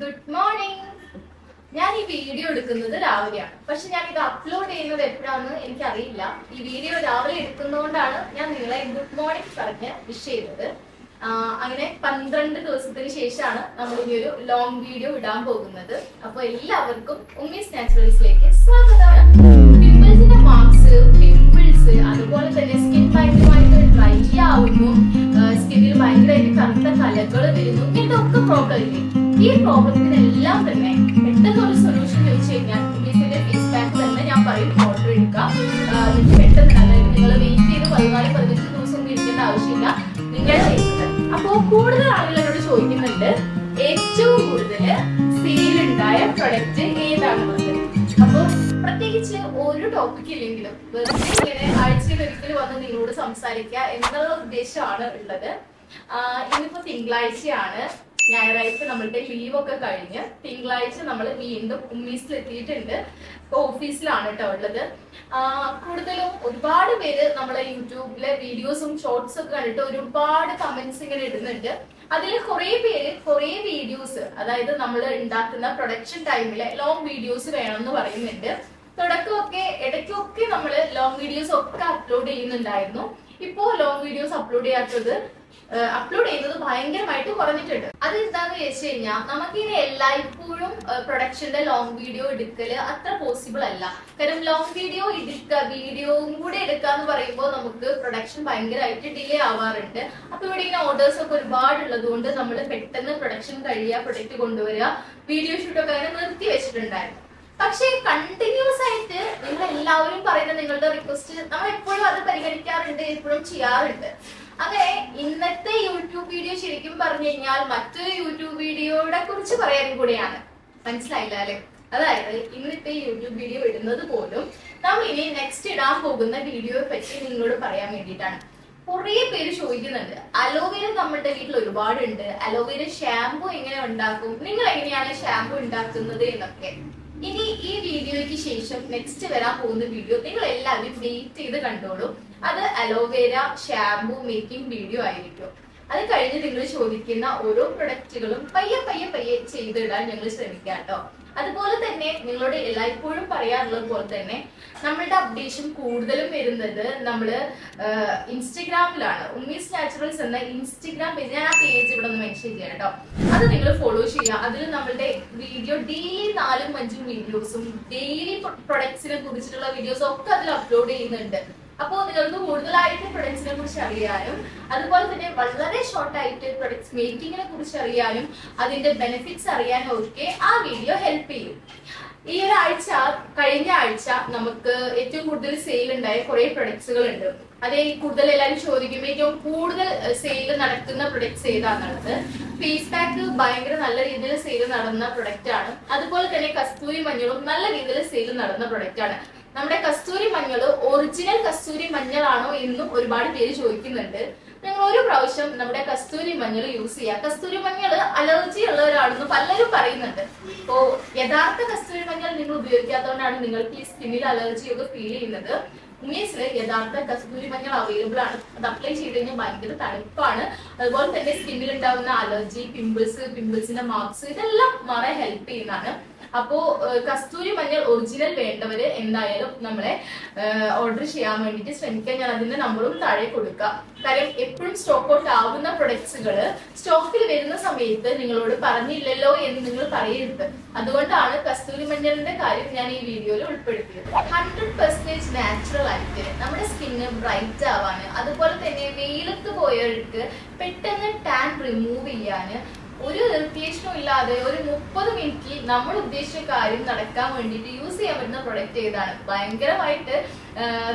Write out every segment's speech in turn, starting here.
Good morning ഞാൻ ഈ video എടുക്കുന്നത് രാവിലെയാണ്. പക്ഷെ ഞാൻ ഇത് അപ്ലോഡ് ചെയ്യുന്നത് എപ്പോഴാന്ന് എനിക്കറിയില്ല. ഈ വീഡിയോ രാവിലെ എടുക്കുന്നതുകൊണ്ടാണ് ഞാൻ നിങ്ങളെ ഗുഡ് മോർണിംഗ് പറഞ്ഞ് വിഷ് ചെയ്തത്. അങ്ങനെ പന്ത്രണ്ട് ദിവസത്തിന് ശേഷമാണ് നമ്മൾ ഈ ഒരു ലോങ് വീഡിയോ ഇടാൻ പോകുന്നത്. അപ്പോൾ എല്ലാവർക്കും ഉമ്മീസ് നാച്ചുറൽസിലേക്ക് സ്വാഗതം. പിമ്പിൾസിന്റെ മാർക്സ് പിമ്പിൾസ് അതുപോലെ തന്നെ സ്കിൻ ഭയങ്കരമായിട്ട് ഡ്രൈ ആവുന്നു. സ്കിന്നിൽ ഭയങ്കരമായിട്ട് കറുത്ത കലകൾ വരുന്നു. ഇതൊക്കെ പ്രോബ്ലം ഇല്ലേ ഈ പ്രോബ്ലത്തിനെല്ലാം തന്നെ പെട്ടെന്ന് ഒരു സൊല്യൂഷൻ ചോദിച്ചു കഴിഞ്ഞാൽ പോലീസിന്റെ ഫീഡ്ബാക്ക് തന്നെ ഞാൻ പറയും ഓർഡർ എടുക്കാം നിങ്ങൾക്ക് പെട്ടെന്ന് അതായത് നിങ്ങൾ വെയിറ്റ് ചെയ്ത് പതിനാല് പതിനഞ്ച് ദിവസം ഇരിക്കേണ്ട ആവശ്യമില്ല. നിങ്ങൾ ചെയ്യുന്നത്. അപ്പോ കൂടുതൽ ആളുകളോട് ചോദിക്കുന്നുണ്ട് ഏറ്റവും കൂടുതൽ സെയിൽ ഉണ്ടായ പ്രൊഡക്റ്റ് ഏതാണെന്നുള്ളത് അപ്പൊ പ്രത്യേകിച്ച് ഒരു ടോപ്പിക് ഇല്ലെങ്കിലും വെറുതെ ഇങ്ങനെ ആഴ്ചയിൽ ഒരിക്കൽ വന്ന് നിങ്ങളോട് സംസാരിക്കുക എന്നുള്ള ഉദ്ദേശമാണ് ഉള്ളത്. ഇന്നിപ്പോ തിങ്കളാഴ്ചയാണ്. ഞായറാഴ്ച നമ്മളുടെ ലീവ് ഒക്കെ കഴിഞ്ഞ് തിങ്കളാഴ്ച നമ്മൾ വീണ്ടും ഉമ്മീസിൽ എത്തിയിട്ടുണ്ട് ഇപ്പൊ ഓഫീസിലാണ് കേട്ടോ ഉള്ളത്. കൂടുതലും ഒരുപാട് പേര് നമ്മളെ യൂട്യൂബിലെ വീഡിയോസും ഷോർട്സും ഒക്കെ കണ്ടിട്ട് ഒരുപാട് കമന്റ്സ് ഇങ്ങനെ ഇടുന്നുണ്ട്. അതിൽ കുറെ പേര് കുറെ വീഡിയോസ് അതായത് നമ്മൾ ഉണ്ടാക്കുന്ന പ്രൊഡക്ഷൻ ടൈമിലെ ലോങ് വീഡിയോസ് വേണം എന്ന് പറയുന്നുണ്ട്. തുടക്കമൊക്കെ ഇടയ്ക്കൊക്കെ നമ്മൾ ലോങ് വീഡിയോസ് ഒക്കെ അപ്ലോഡ് ചെയ്യുന്നുണ്ടായിരുന്നു. ഇപ്പോ ലോങ് വീഡിയോസ് അപ്ലോഡ് ചെയ്യാത്തത് അപ്ലോഡ് ചെയ്തത് ഭയങ്കരമായിട്ട് കുറഞ്ഞിട്ടുണ്ട്. അത് എന്താന്ന് വെച്ച് കഴിഞ്ഞാൽ നമുക്കിനി എല്ലായ്പ്പോഴും പ്രൊഡക്ഷന്റെ ലോങ് വീഡിയോ എടുക്കൽ അത്ര പോസിബിൾ അല്ല. കാരണം ലോങ് വീഡിയോ എടുക്കുക വീഡിയോയും കൂടെ എടുക്കുക എന്ന് പറയുമ്പോൾ നമുക്ക് പ്രൊഡക്ഷൻ ഭയങ്കരമായിട്ട് ഡിലേ ആവാറുണ്ട്. അപ്പൊ ഇവിടെ ഇങ്ങനെ ഓർഡേഴ്സ് ഒക്കെ ഒരുപാട് ഉള്ളത് കൊണ്ട് നമ്മൾ പെട്ടെന്ന് പ്രൊഡക്ഷൻ കഴിയുക പ്രൊഡക്റ്റ് കൊണ്ടുവരിക വീഡിയോ ഷൂട്ടൊക്കെ അങ്ങനെ നിർത്തി വെച്ചിട്ടുണ്ടായിരുന്നു. പക്ഷേ കണ്ടിന്യൂസ് ആയിട്ട് നിങ്ങൾ എല്ലാവരും പറയുന്ന നിങ്ങളുടെ റിക്വസ്റ്റ് നമ്മൾ എപ്പോഴും അത് പരിഗണിക്കാറുണ്ട് എപ്പോഴും ചെയ്യാറുണ്ട്. അങ്ങനെ ഇന്നത്തെ യൂട്യൂബ് വീഡിയോ ശരിക്കും പറഞ്ഞു കഴിഞ്ഞാൽ മറ്റൊരു യൂട്യൂബ് വീഡിയോയുടെ കുറിച്ച് പറയാനും കൂടിയാണ്. മനസ്സിലായില്ല അല്ലെ? അതായത് ഇന്നിത്തെ യൂട്യൂബ് വീഡിയോ ഇടുന്നത് പോലും നമ്മൾ ഇനി നെക്സ്റ്റ് ഇടാൻ പോകുന്ന വീഡിയോയെ പറ്റി നിങ്ങളോട് പറയാൻ വേണ്ടിയിട്ടാണ്. കുറേ പേര് ചോദിക്കുന്നുണ്ട്. അലോവേര നമ്മുടെ വീട്ടിൽ ഒരുപാടുണ്ട്. അലോവേര ഷാമ്പു എങ്ങനെ ഉണ്ടാക്കും? നിങ്ങൾ എങ്ങനെയാണ് ഷാമ്പു ഉണ്ടാക്കുന്നത് എന്നൊക്കെ. ഇനി ഈ വീഡിയോയ്ക്ക് ശേഷം നെക്സ്റ്റ് വരാൻ പോകുന്ന വീഡിയോ നിങ്ങൾ എല്ലാവരും വെയിറ്റ് ചെയ്ത് കണ്ടോളൂ. അത് അലോവേര ഷാംപൂ മേക്കിംഗ് വീഡിയോ ആയിരിക്കും. അത് കഴിഞ്ഞ് നിങ്ങൾ ചോദിക്കുന്ന ഓരോ പ്രൊഡക്റ്റുകളും പയ്യെ പയ്യെ പയ്യെ ചെയ്തിടാൻ ഞങ്ങൾ ശ്രമിക്കാം കേട്ടോ. അതുപോലെ തന്നെ നിങ്ങളോട് എല്ലായ്പ്പോഴും പറയാറുള്ളത് പോലെ തന്നെ നമ്മളുടെ അപ്ഡേഷൻ കൂടുതലും വരുന്നത് നമ്മൾ ഇൻസ്റ്റഗ്രാമിലാണ്. ഉമ്മീസ് നാച്ചുറൽസ് എന്ന ഇൻസ്റ്റഗ്രാം പേജ് ഞാൻ ആ പേജ് ഇവിടെ ഒന്ന് മെൻഷൻ ചെയ്യാം കേട്ടോ. അത് നിങ്ങൾ ഫോളോ ചെയ്യുക. അതിൽ നമ്മളുടെ വീഡിയോ ഡെയിലി നാലും അഞ്ചും വീഡിയോസും ഡെയിലി പ്രൊഡക്ട്സിനെ കുറിച്ചിട്ടുള്ള വീഡിയോസും ഒക്കെ അതിൽ അപ്ലോഡ് ചെയ്യുന്നുണ്ട്. അപ്പോൾ നിങ്ങൾക്ക് കൂടുതലായിട്ട് പ്രൊഡക്ട്സിനെ കുറിച്ച് അറിയാനും അതുപോലെ തന്നെ വളരെ ഷോർട്ട് ആയിട്ട് പ്രൊഡക്ട്സ് മേക്കിങ്ങിനെ കുറിച്ച് അറിയാനും അതിന്റെ ബെനിഫിറ്റ്സ് അറിയാനും ഒക്കെ ആ വീഡിയോ ഹെൽപ്പ് ചെയ്യും. ഈ ഒരു ആഴ്ച കഴിഞ്ഞ ആഴ്ച നമുക്ക് ഏറ്റവും കൂടുതൽ സെയിൽ ഉണ്ടായ കുറെ പ്രൊഡക്ട്സുകൾ ഉണ്ട് അതേ കൂടുതൽ എല്ലാവരും ചോദിക്കും ഏറ്റവും കൂടുതൽ സെയിൽ നടക്കുന്ന പ്രൊഡക്ട്സ് ഏതാണെന്നുള്ളത് ഫേസ് പാക്ക് ഭയങ്കര നല്ല രീതിയിൽ സെയിൽ നടന്ന പ്രൊഡക്റ്റ് ആണ്. അതുപോലെ തന്നെ കസ്തൂരി മഞ്ഞളും നല്ല രീതിയിൽ സെയിൽ നടന്ന പ്രൊഡക്റ്റ് ആണ്. നമ്മുടെ കസ്തൂരി മഞ്ഞൾ ഒറിജിനൽ കസ്തൂരി മഞ്ഞളാണോ എന്നും ഒരുപാട് പേര് ചോദിക്കുന്നുണ്ട്. നിങ്ങൾ ഒരു പ്രാവശ്യം നമ്മുടെ കസ്തൂരി മഞ്ഞൾ യൂസ് ചെയ്യുക കസ്തൂരി മഞ്ഞൾ അലർജി ഉള്ളവരാണെന്ന് പലരും പറയുന്നുണ്ട്. ഓ യഥാർത്ഥ കസ്തൂരി മഞ്ഞൾ നിങ്ങൾ ഉപയോഗിക്കാത്തതുകൊണ്ടാണ് നിങ്ങൾക്ക് ഈ സ്കിന്നിൽ അലർജി ഒക്കെ ഫീൽ ചെയ്യുന്നത്. മീൻസ് യഥാർത്ഥ കസ്തൂരി മഞ്ഞൾ അവൈലബിൾ ആണ്. അത് അപ്ലൈ ചെയ്ത് കഴിഞ്ഞാൽ ഭയങ്കര തണുപ്പാണ്. അതുപോലെ തന്നെ സ്കിന്നിൽ ഉണ്ടാകുന്ന അലർജി പിമ്പിൾസ് പിമ്പിൾസിന്റെ മാർക്സ് ഇതെല്ലാം മാറാൻ ഹെൽപ്പ് ചെയ്യുന്നതാണ്. അപ്പോ ഏഹ്, കസ്തൂരി മഞ്ഞൾ ഒറിജിനൽ വേണ്ടവര് എന്തായാലും നമ്മളെ ഓർഡർ ചെയ്യാൻ വേണ്ടിയിട്ട് ശ്രമിക്കാൻ ഞാൻ അതിന്റെ നമ്പറും താഴെ കൊടുക്കാം. കാര്യം എപ്പോഴും സ്റ്റോക്ക് ഔട്ട് ആവുന്ന പ്രൊഡക്ട്സുകൾ സ്റ്റോക്കിൽ വരുന്ന സമയത്ത് നിങ്ങളോട് പറഞ്ഞില്ലല്ലോ എന്ന് നിങ്ങൾ പറയരുത്. അതുകൊണ്ടാണ് കസ്തൂരി മഞ്ഞളിന്റെ കാര്യം ഞാൻ ഈ വീഡിയോയിൽ ഉൾപ്പെടുത്തിയത്. ഹൺഡ്രഡ് പെർസെന്റേജ് നാച്ചുറൽ ആയിട്ട് നമ്മുടെ സ്കിന്ന് ബ്രൈറ്റ് ആവാന് അതുപോലെ തന്നെ വെയിലത്ത് പോയവർക്ക് പെട്ടെന്ന് ടാൻ റിമൂവ് ചെയ്യാന് ഒരു ഇറിറ്റേഷനും ഇല്ലാതെ ഒരു മുപ്പത് മിനിറ്റിൽ നമ്മൾ ഉദ്ദേശിച്ച കാര്യം നടക്കാൻ വേണ്ടിയിട്ട് യൂസ് ചെയ്യാൻ പറ്റുന്ന പ്രൊഡക്റ്റ് ഏതാണ്? ഭയങ്കരമായിട്ട്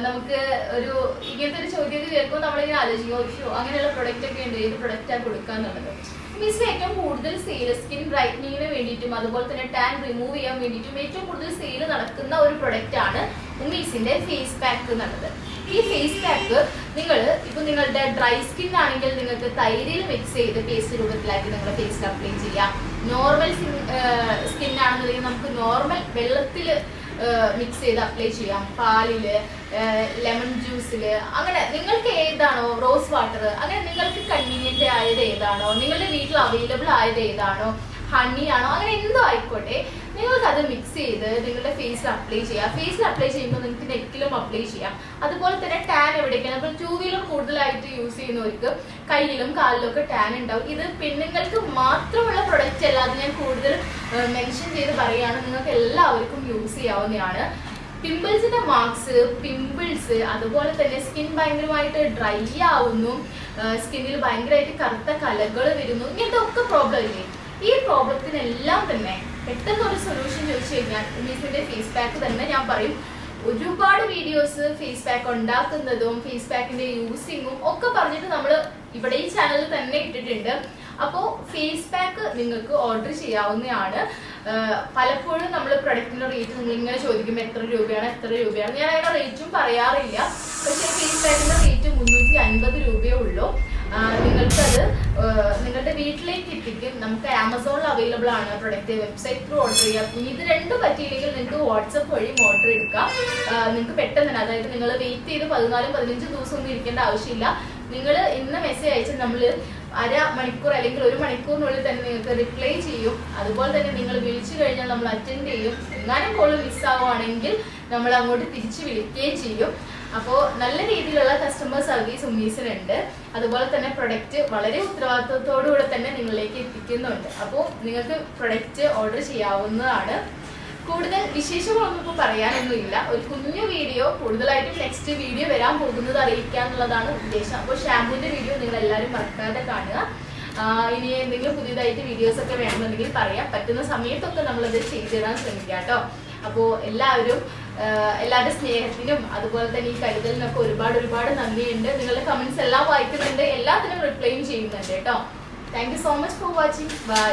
നമുക്ക് ഒരു ഇങ്ങനത്തെ ഒരു ചോദ്യം കേൾക്കുമ്പോൾ നമ്മളിങ്ങനെ ആലോചിക്കും "ഓ, അങ്ങനെയുള്ള പ്രൊഡക്റ്റ് ഒക്കെ ഉണ്ട് ഏത് പ്രൊഡക്റ്റാണ് കൊടുക്കുക എന്നുള്ളത്? മിസ് ഏറ്റവും കൂടുതൽ സെയിൽ സ്കിൻ ബ്രൈറ്റനിങ്ങിന് വേണ്ടിയിട്ടും അതുപോലെ തന്നെ ടാൻ റിമൂവ് ചെയ്യാൻ വേണ്ടിയിട്ടും ഏറ്റവും കൂടുതൽ സെയിൽ നടക്കുന്ന ഒരു പ്രൊഡക്റ്റ് ആണ് ഉമീസിന്റെ ഫേസ് പാക്ക് എന്നുള്ളത്. ഈ ഫേസ് പാക്ക് നിങ്ങൾ ഇപ്പൊ നിങ്ങളുടെ ഡ്രൈ സ്കിൻ ആണെങ്കിൽ നിങ്ങൾക്ക് തൈരിൽ മിക്സ് ചെയ്ത് പേസ്റ്റ് രൂപത്തിലാക്കി നിങ്ങളുടെ ഫേസിൽ അപ്ലൈ ചെയ്യാം. നോർമൽ സ്കിൻ ആണെന്നുണ്ടെങ്കിൽ നമുക്ക് നോർമൽ വെള്ളത്തിൽ മിക്സ് ചെയ്ത് അപ്ലൈ ചെയ്യാം. പാലിൽ ലെമൺ ജ്യൂസിൽ അങ്ങനെ നിങ്ങൾക്ക് ഏതാണോ റോസ് വാട്ടർ അങ്ങനെ നിങ്ങൾക്ക് കൺവീനിയന്റ് ആയത് ഏതാണോ നിങ്ങളുടെ വീട്ടിൽ അവൈലബിൾ ആയത് ഏതാണോ ഹണി ആണോ? അങ്ങനെ എന്തോ ആയിക്കോട്ടെ. നിങ്ങൾക്ക് അത് മിക്സ് ചെയ്ത് നിങ്ങളുടെ ഫേസിൽ അപ്ലൈ ചെയ്യാം. ഫേസിൽ അപ്ലൈ ചെയ്യുമ്പോൾ നിങ്ങൾക്ക് നെക്കിലും അപ്ലൈ ചെയ്യാം. അതുപോലെ തന്നെ ടാൻ എവിടേക്കാണ്? അപ്പോൾ ടൂ വീലർ കൂടുതലായിട്ട് യൂസ് ചെയ്യുന്നവർക്ക് കയ്യിലും കാലിലും ഒക്കെ ടാൻ ഉണ്ടാവും. ഇത് പെണ്ണുങ്ങൾക്ക് മാത്രമുള്ള പ്രൊഡക്റ്റ് അല്ല. അത് ഞാൻ കൂടുതൽ മെൻഷൻ ചെയ്ത് പറയുകയാണ്. നിങ്ങൾക്ക് എല്ലാവർക്കും യൂസ് ചെയ്യാവുന്നതാണ്. പിമ്പിൾസിന്റെ മാർക്സ് പിമ്പിൾസ് അതുപോലെ തന്നെ സ്കിൻ ഭയങ്കരമായിട്ട് ഡ്രൈ ആവുന്നു. സ്കിന്നിൽ ഭയങ്കരമായിട്ട് കറുത്ത കലകൾ വരുന്നു. ഇങ്ങനത്തെ ഒക്കെ പ്രോബ്ലം ഇല്ലേ? ഈ പ്രോബ്ലത്തിനെല്ലാം തന്നെ പെട്ടെന്ന് ഒരു സൊല്യൂഷൻ ചോദിച്ചു കഴിഞ്ഞാൽ മീസിന്റെ ഫേസ് പാക്ക് തന്നെ ഞാൻ പറയും. ഒരുപാട് വീഡിയോസ് ഫേസ് പാക്ക് ഉണ്ടാക്കുന്നതും ഫേസ് പാക്കിന്റെ യൂസിങ്ങും ഒക്കെ പറഞ്ഞിട്ട് നമ്മൾ ഇവിടെ ഈ ചാനലിൽ തന്നെ ഇട്ടിട്ടുണ്ട്. അപ്പോൾ ഫേസ് പാക്ക് നിങ്ങൾക്ക് ഓർഡർ ചെയ്യാവുന്നതാണ്. പലപ്പോഴും നമ്മൾ പ്രൊഡക്റ്റിന്റെ റേറ്റ് നിങ്ങൾ ഇങ്ങനെ ചോദിക്കുമ്പോൾ എത്ര രൂപയാണ് എത്ര രൂപയാണ്. ഞാൻ അതിന്റെ റേറ്റും പറയാറില്ല. പക്ഷേ ഫേസ് പാക്കിന്റെ റേറ്റ് മുന്നൂറ്റി അൻപത് രൂപയേ ഉള്ളൂ. നിങ്ങൾക്കത് വീട്ടിലേക്ക് എത്തിക്കും. നമുക്ക് ആമസോണിൽ അവൈലബിൾ ആണ് പ്രൊഡക്റ്റ് വെബ്സൈറ്റ് ത്രൂ ഓർഡർ ചെയ്യാം. ഇത് രണ്ടും പറ്റിയില്ലെങ്കിൽ നിങ്ങൾക്ക് വാട്സപ്പ് വഴി ഓർഡർ എടുക്കാം. നിങ്ങൾക്ക് പെട്ടെന്ന് തന്നെ അതായത് നിങ്ങൾ വെയിറ്റ് ചെയ്ത് പതിനാലും പതിനഞ്ച് ദിവസം ഒന്നും ഇരിക്കേണ്ട ആവശ്യമില്ല. നിങ്ങൾ ഇന്ന് മെസ്സേജ് അയച്ചാൽ നമ്മൾ അര മണിക്കൂർ അല്ലെങ്കിൽ ഒരു മണിക്കൂറിനുള്ളിൽ തന്നെ നിങ്ങൾക്ക് റിപ്ലൈ ചെയ്യും. അതുപോലെ തന്നെ നിങ്ങൾ വിളിച്ചു കഴിഞ്ഞാൽ നമ്മൾ അറ്റൻഡ് ചെയ്യും. എങ്ങാനും കോൾ മിസ്സാവുകയാണെങ്കിൽ നമ്മൾ അങ്ങോട്ട് തിരിച്ച് വിളിക്കുകയും ചെയ്യും. അപ്പോൾ നല്ല രീതിയിലുള്ള കസ്റ്റമർ സർവീസ് ഉമ്മീസിനുണ്ട്. അതുപോലെ തന്നെ പ്രൊഡക്റ്റ് വളരെ ഉത്തരവാദിത്വത്തോടുകൂടെ തന്നെ നിങ്ങളിലേക്ക് എത്തിക്കുന്നുണ്ട്. അപ്പോൾ നിങ്ങൾക്ക് പ്രൊഡക്റ്റ് ഓർഡർ ചെയ്യാവുന്നതാണ്. കൂടുതൽ വിശേഷങ്ങളൊന്നും ഇപ്പോൾ പറയാനൊന്നുമില്ല. ഒരു കുഞ്ഞു വീഡിയോ കൂടുതലായിട്ടും നെക്സ്റ്റ് വീഡിയോ വരാൻ പോകുന്നത് അറിയിക്കുക എന്നുള്ളതാണ് ഉദ്ദേശം. അപ്പോൾ ഷാമ്പുവിന്റെ വീഡിയോ നിങ്ങൾ എല്ലാവരും മറക്കാതെ കാണുക. ഇനി എന്തെങ്കിലും പുതിയതായിട്ട് വീഡിയോസ് ഒക്കെ വേണമെന്നുണ്ടെങ്കിൽ പറയാം. പറ്റുന്ന സമയത്തൊക്കെ നമ്മളത് ചെയ്തിടാൻ ശ്രമിക്കാം കേട്ടോ. അപ്പോൾ എല്ലാവരും എല്ലാവരുടെ സ്നേഹത്തിനും അതുപോലെ തന്നെ ഈ കരുതലിനൊക്കെ ഒരുപാട് ഒരുപാട് നന്ദിയുണ്ട്. നിങ്ങളുടെ കമന്റ്സ് എല്ലാം വായിക്കുന്നുണ്ട്. എല്ലാത്തിനും റിപ്ലൈയും ചെയ്യുന്നുണ്ട് കേട്ടോ. Thank you so much for watching bye